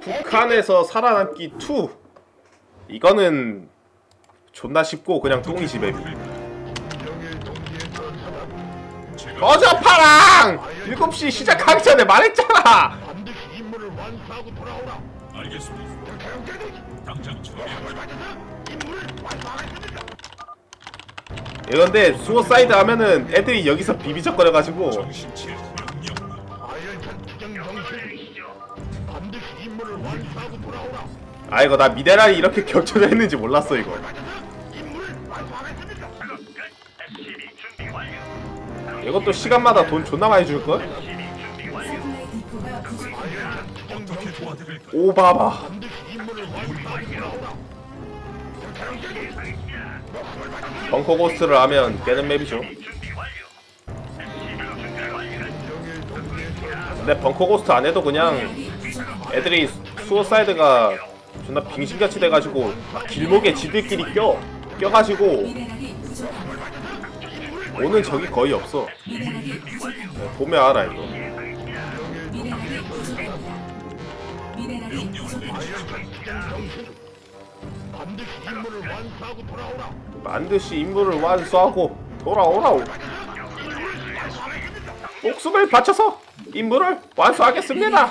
북한에서 살아남기 2 이거는 존나 쉽고 그냥 똥이지 맵이 꺼져 파랑! 7시 시작하기 전에 말했잖아. 이건데 수어사이드 하면은 애들이 여기서 비비적거려가지고 아 이거 나 미네랄이 이렇게 겹쳐져 있는지 몰랐어 이거. 이것도 시간마다 돈 존나 많이 줄걸? 오바바. 벙커 고스트를 하면 깨는 맵이죠 근데 벙커 고스트 안 해도 그냥 애들이 수어사이드가 존나 빙신같이 돼가지고 막 길목에 지들끼리 껴 껴가지고 오는 적이 거의 없어. 네, 보면 알아 이거. 반드시 임무를 완수하고 돌아오라. 반드시 임무를 완수하고 돌아오라오. 목숨을 바쳐서 임무를 완수하겠습니다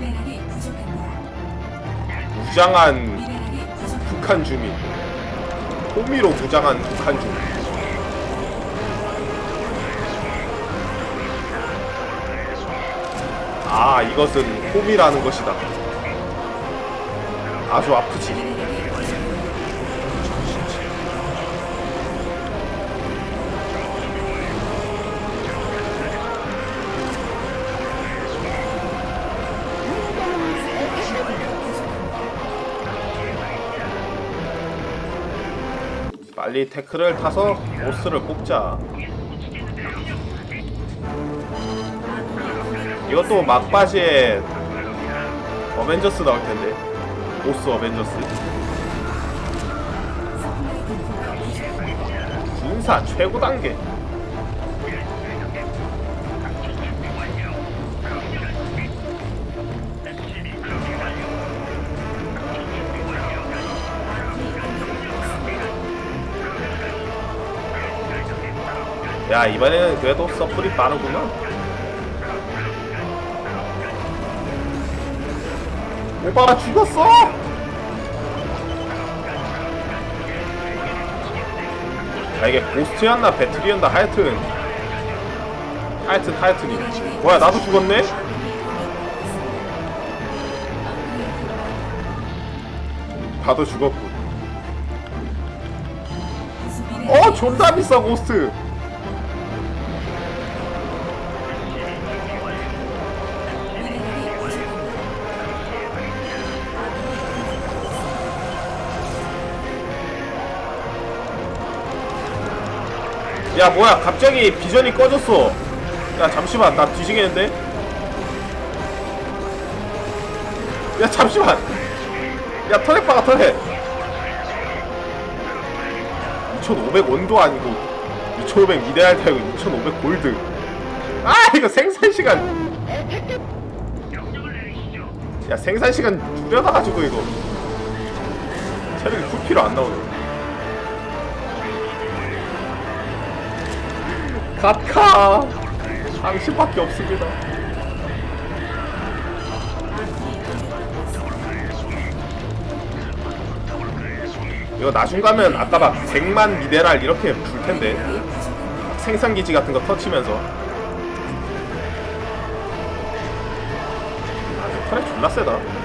랄이 부족합니다. 무장한 미네랄이 부족합니다. 북한 주민 호미로 무장한 북한 주민 아 이것은 호미라는 것이다. 아주 아프지. 빨리 태클을 타서 보스를 뽑자 이것도 막바지에 어벤져스 나올 텐데. 보스 어벤져스. 군사 최고 단계. 야 이번에는 그래도 서플이 빠르구나 오빠가 죽었어? 야 이게 고스트였나 배틀이었나? 하여튼. 하여튼 하여튼이 뭐야 나도 죽었네? 나도 죽었군 어 존나 비싸 고스트 야 뭐야. 갑자기 비전이 꺼졌어. 야 잠시만. 나 뒤지겠는데? 야 잠시만. 야 터렛 박아 터렛 2500 원도 아니고 2500 미네랄 타고 2500 골드. 아 이거 생산시간. 야 생산시간 줄여놔가지고 이거. 체력이 9kg 안 나오네 갓카. 당신밖에 없습니다. 이거 나중 가면 아까 막 100만 미네랄 이렇게 줄텐데. 생산기지 같은 거 터치면서. 아, 터렛 졸라 세다.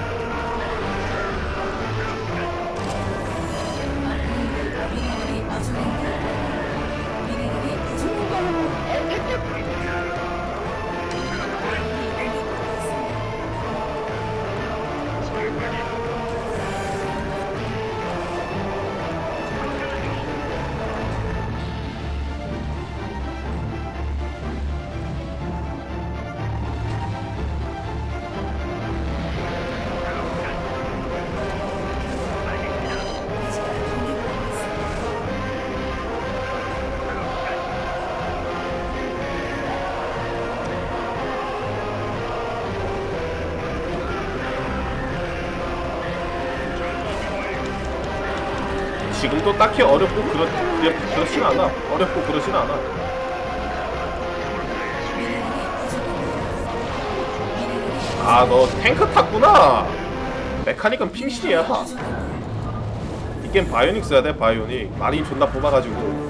지금도 딱히 어렵고 그렇, 그렇, 그렇진 않아 어렵고 그러진 않아 아 너 탱크 탔구나 메카닉은 핑신이야. 이 게임 바이오닉 써야 돼 바이오닉 마린 존나 뽑아가지고.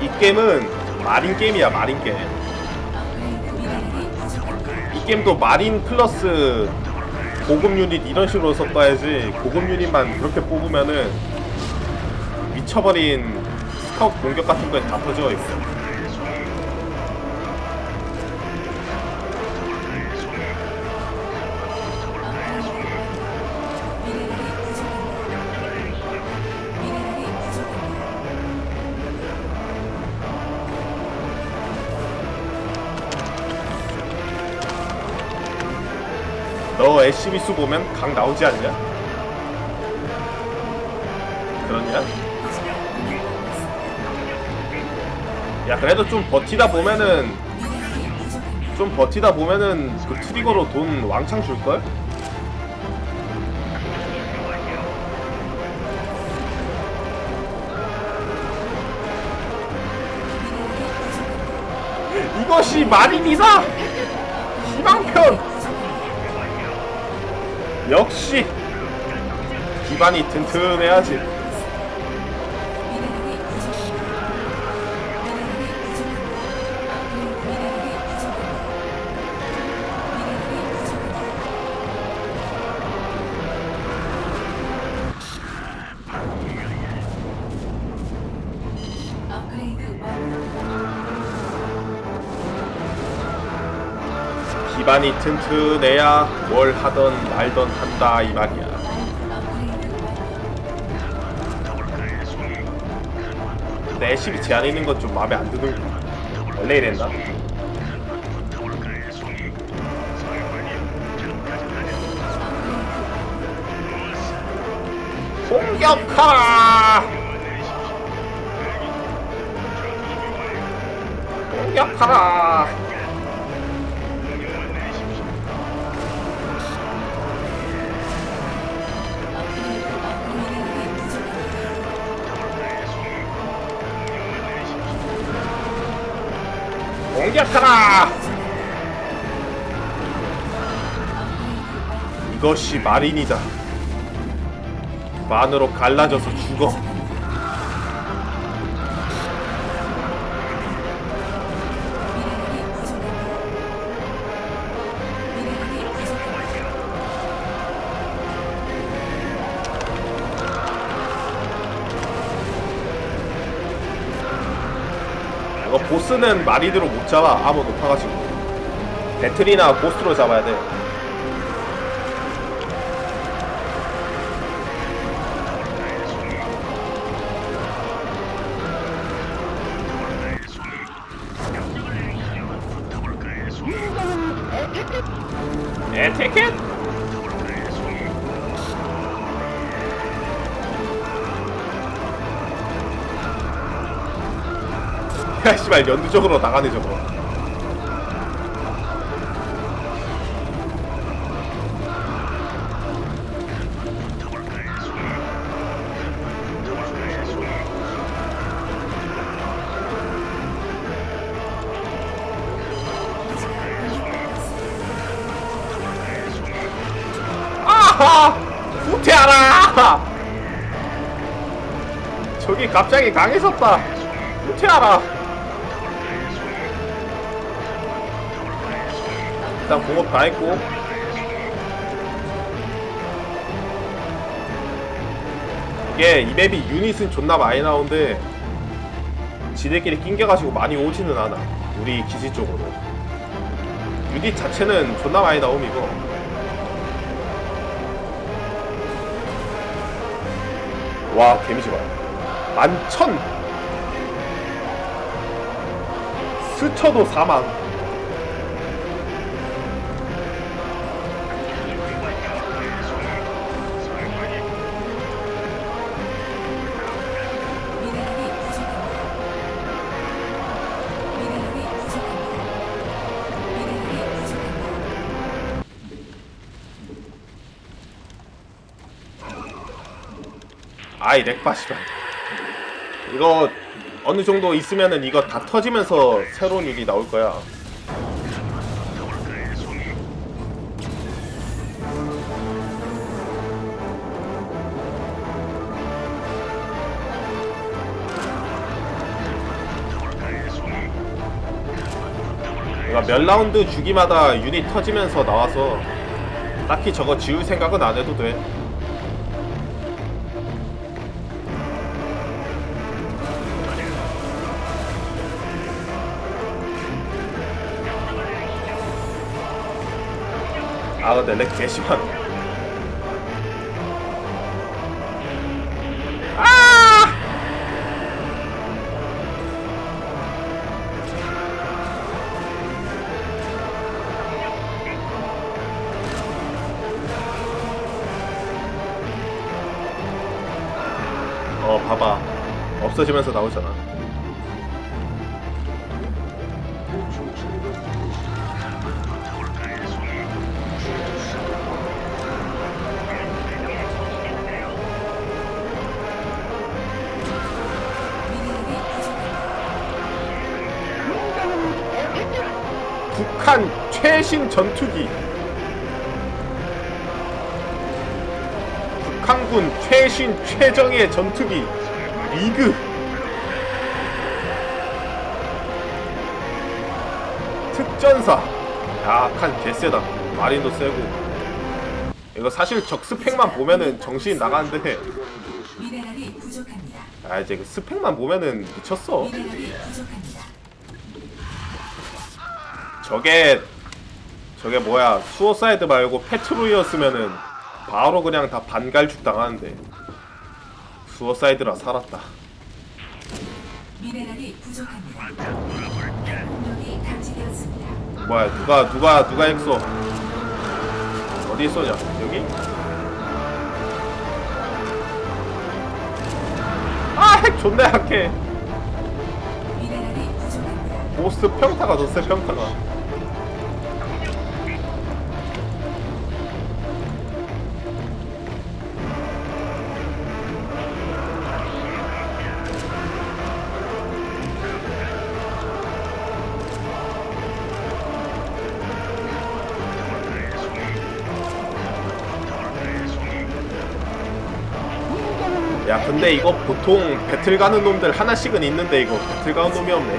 이 게임은 마린 게임이야 마린 게임. 이 게임도 마린 플러스 고급 유닛 이런 식으로 섞어야지 고급 유닛만 그렇게 뽑으면은 미쳐버린 스카웃 공격 같은 거에 다 터져 있어 너 SCB 수 보면 강 나오지 않냐? 그러냐? 있습니다. 야 그래도 좀 버티다 보면은. 좀 버티다 보면은 그 트리거로 돈 왕창 줄걸? 이것이 마린이다! 희망편! 역시 기반이 튼튼해야지 기반이 튼튼해야 뭘 하던 말던 한다 이 말이야 업그레이드 완료. 내 SCB 제한 있는 건 좀 마음에 안 드는 원래 이랬나? 공격하라! 이것이 마린이다. 만으로 갈라져서 죽어. 보스는 마린으로 못 잡아. 아무 높아가지고. 배틀이나 보스로 잡아야 돼. 씨발 연두적으로 나가네 저거 아! 아! 후퇴하라! 저기 갑자기 강해졌다. 후퇴하라. 일단 공업 다 했고. 이게 이 맵이 유닛은 존나 많이 나오는데 지들끼리 낑겨가지고 많이 오지는 않아. 우리 기지 쪽으로. 유닛 자체는 존나 많이 나옴 이거. 와 데미지 봐 만천 스쳐도 사망 아이 렉바 시발 이거 어느 정도 있으면은 이거 다 터지면서 새로운 유닛 나올 거야. 그러니까 몇 라운드 주기마다 유닛 터지면서 나와서 딱히 저거 지울 생각은 안 해도 돼 아 근데 렉 개심한 아! 어 봐봐. 없어지면서 나오잖아 북한 최신 전투기. 북한군 최신 최정예 전투기. 리그. 특전사. 야칸 개쎄다. 마린도 세고. 이거 사실 적 스펙만 보면은 정신 나가는데. 아 이제 그 스펙만 보면은 미쳤어 저게 저게 뭐야 수어사이드 말고 페트로이였으면은 바로 그냥 다 반갈죽 당하는데 수어사이드라 살았다 미네랄이 부족합니다. 공격이 감지되었습니다. 뭐야 누가 누가 누가 핵 쏘? 어디 쏘냐 여기? 아핵 존나 약해 미네랄이 부족합니다. 보스 평타가 더세 평타가 근데 이거 보통 배틀 가는 놈들 하나씩은 있는데 이거 배틀 가는 놈이 없네.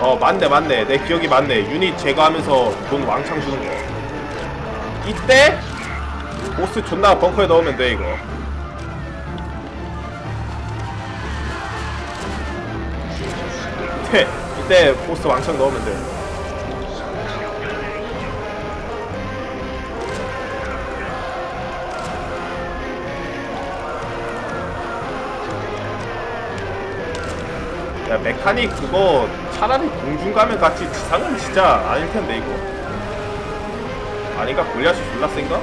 어 맞네 맞네. 내 기억이 맞네. 유닛 제거하면서 돈 왕창 주는 거 이때 보스 존나 벙커에 넣으면 돼 이거. 이때 이때 보스 왕창 넣으면 돼 야 메카닉 그거 차라리 공중가면 같이 지상은 진짜 아닐 텐데 이거. 아닌가? 골리앗이 졸라 센가?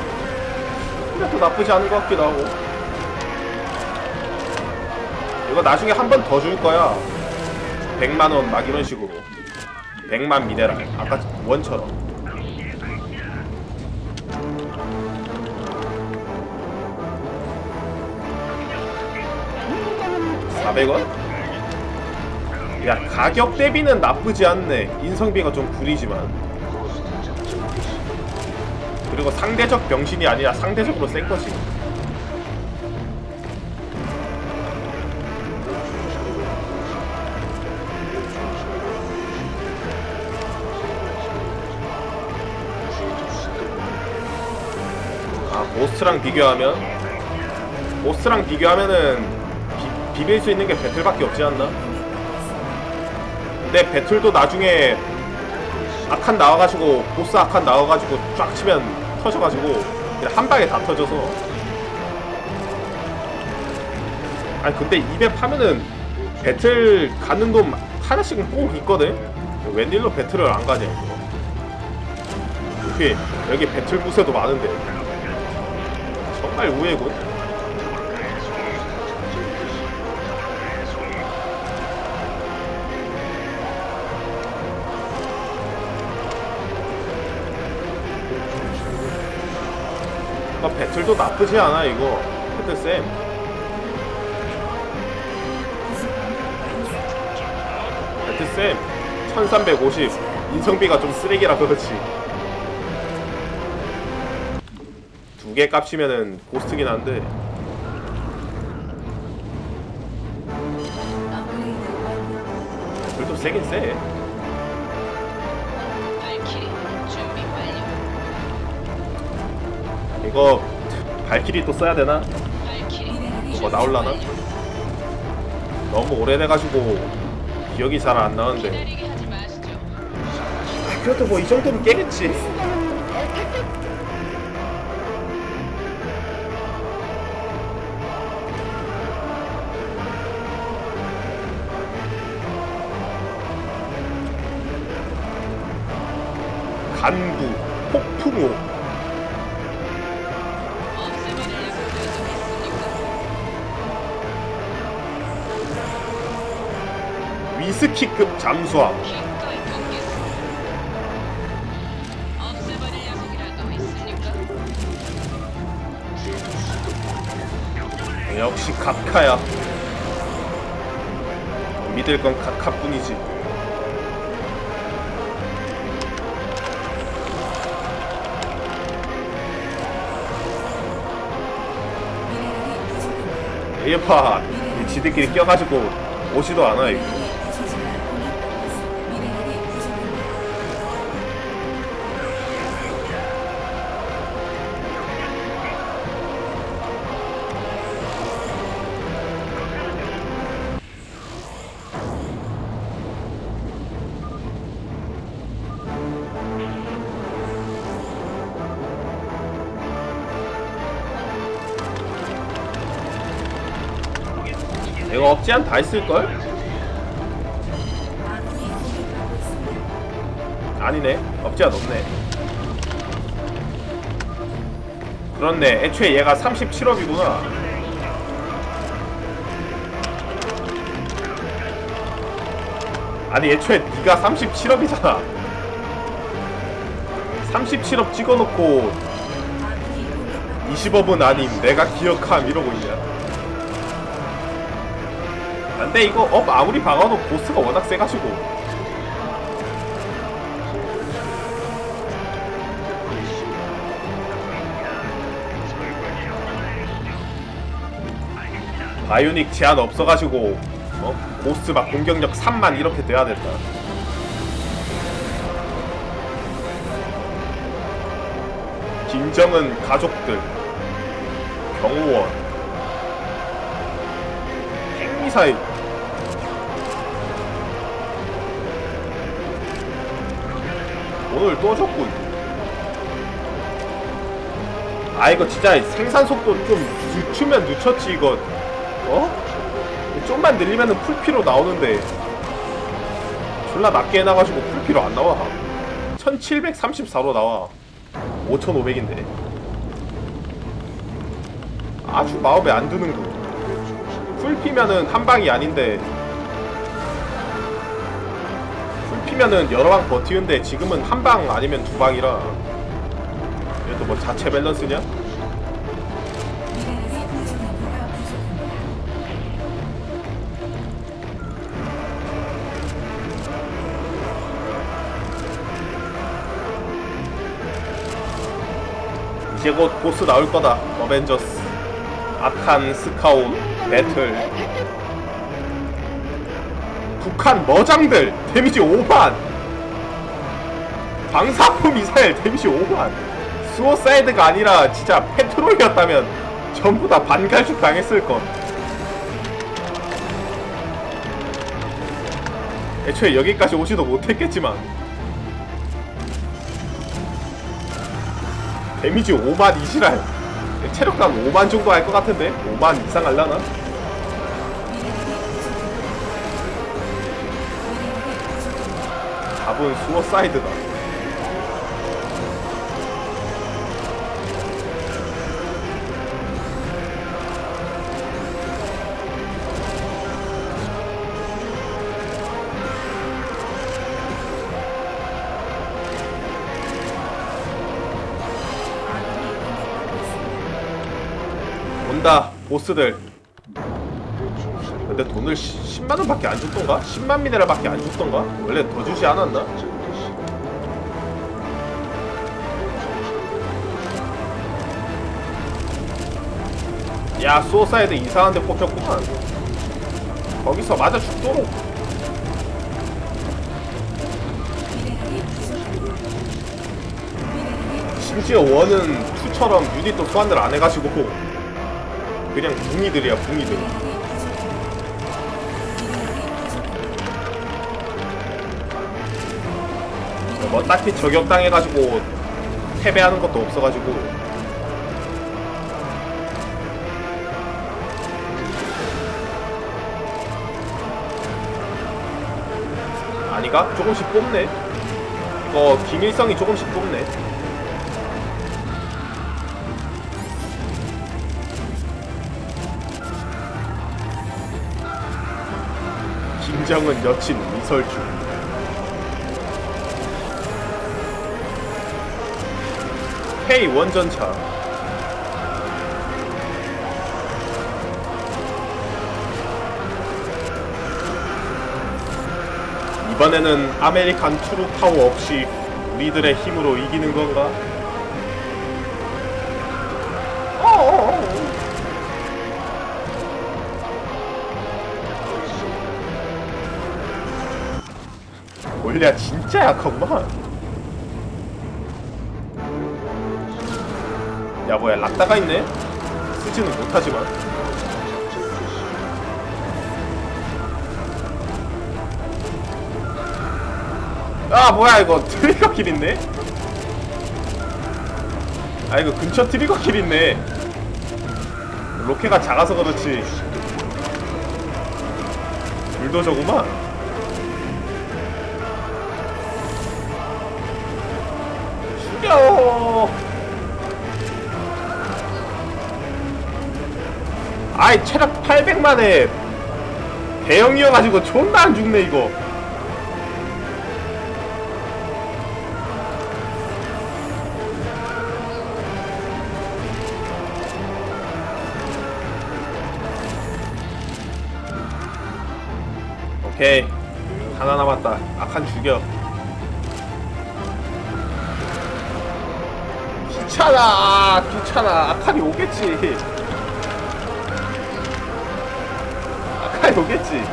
근데 또 나쁘지 않은 것 같기도 하고. 이거 나중에 한 번 더 줄 거야. 100만원 막 이런 식으로. 100만 미네랄. 아까 원처럼. (400원) 야 가격 대비는 나쁘지 않네 인성비가 좀 구리지만 그리고 상대적 병신이 아니라 상대적으로 센 거지. 아, 모스트랑 비교하면 모스트랑 비교하면은 비, 비빌 수 있는 게 배틀밖에 없지 않나? 근데 배틀도 나중에 아칸 나와가지고 보스 아칸 나와가지고 쫙 치면 터져가지고 그냥 한 방에 다 터져서. 아니 근데 입에 파면은 배틀 가는 돈 하나씩은 꼭 있거든? 웬일로 배틀을 안 가냐 이거? 여기 여기 배틀 부세도 많은데. 정말 우회군 아, 배틀도 나쁘지 않아 이거. 배틀쌤. 배틀쌤 1350 인성비가 좀 쓰레기라 그렇지. 두 개 값이면은 고스트긴 한데. 그래도 세긴 세. 이거 발키리 또 써야 되나? 뭐 나올라나? 너무 오래돼가지고 기억이 잘 안 나는데. 그래도 뭐 이 정도면 깨겠지 간부 폭풍우 위스키급 잠수함? 역시 카카야. 믿을 건 카카뿐이지. 이 지들끼리 껴가지고 오지도 않아 이거 않다 있을걸? 아니네. 않 없네. 그렇네. 애초에 얘가 37억이구나. 아니 애초에 네가 37억이잖아. 37억 찍어놓고 아군이 공격받고 20억은 아님. 내가 기억함 이러고 있냐 근데 이거 업 아무리 박아도 보스가 워낙 세가지고. 바이오닉 제한 없어가지고 어? 보스 막 공격력 3만 이렇게 돼야 된다. 김정은 가족들. 경호원. 핵미사일 오늘 또 졌군 아 이거 진짜 생산 속도 좀 늦추면 늦췄지 이거. 어? 좀만 늘리면은 풀피로 나오는데. 졸라 낮게 해놔가지고 풀피로 안 나와. 1734로 나와. 5500인데. 아주 마음에 안 드는 거. 풀피면은 한 방이 아닌데 풀피면은 여러 방 버티는데 지금은 한 방 아니면 두 방이라 얘도 뭐 자체 밸런스냐? 이제 곧 보스 나올 거다. 어벤져스. 아칸 스카웃 배틀. 북한 머장들 데미지 5만. 방사포 미사일 데미지 5만. 수어사이드가 아니라 진짜 페트롤이었다면 전부 다 반갈죽 당했을 것. 애초에 여기까지 오지도 못했겠지만 데미지 5만 이시랄 체력당 5만 정도 할 것 같은데 5만 이상 할라나? 답은 수어사이드다. 온다 보스들 근데 돈을 10 만원 밖에 안 줬던가? 10만 미네랄 밖에 안 줬던가? 원래 더 주지 않았나? 야 수어사이드 이상한 데 뽑혔구만 거기서 맞아 죽도록 심지어 원은 2처럼 유닛도 소환을 안 해가지고 그냥 붕이들이야 붕이들 뭐 딱히 저격당해가지고 패배하는 것도 없어가지고. 아니가? 조금씩 뽑네. 이거 기밀성이 조금씩 뽑네. 김정은 여친 미설주 K 원전차 이번에는 아메리칸 트루 파워 없이 우리들의 힘으로 이기는 건가? 원래 진짜 약하구만. 야 뭐야 락다가 있네? 쓰지는 못하지만. 아 뭐야 이거 트리거 킬 있네? 아 이거 근처 트리거 킬 있네. 로케가 작아서 그렇지. 불도저구만. 아이 체력 800만에 대형이어가지고 존나 안 죽네 이거. 오케이. 하나 남았다. 악한 죽여. 귀찮아 귀찮아. 아칸이 오겠지 오겠지.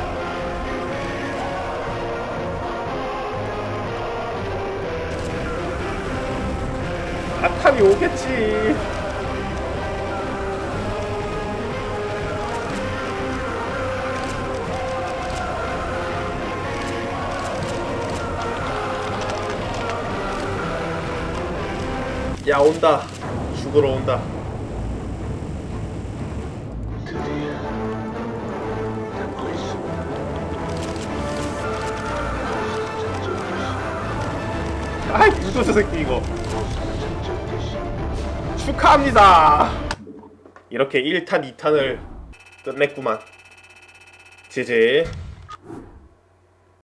아칸이 오겠지. 야 온다. 죽으러 온다 아이 불도저 새끼 이거. 축하합니다. 이렇게 1탄 2탄을 끝냈구만. 제제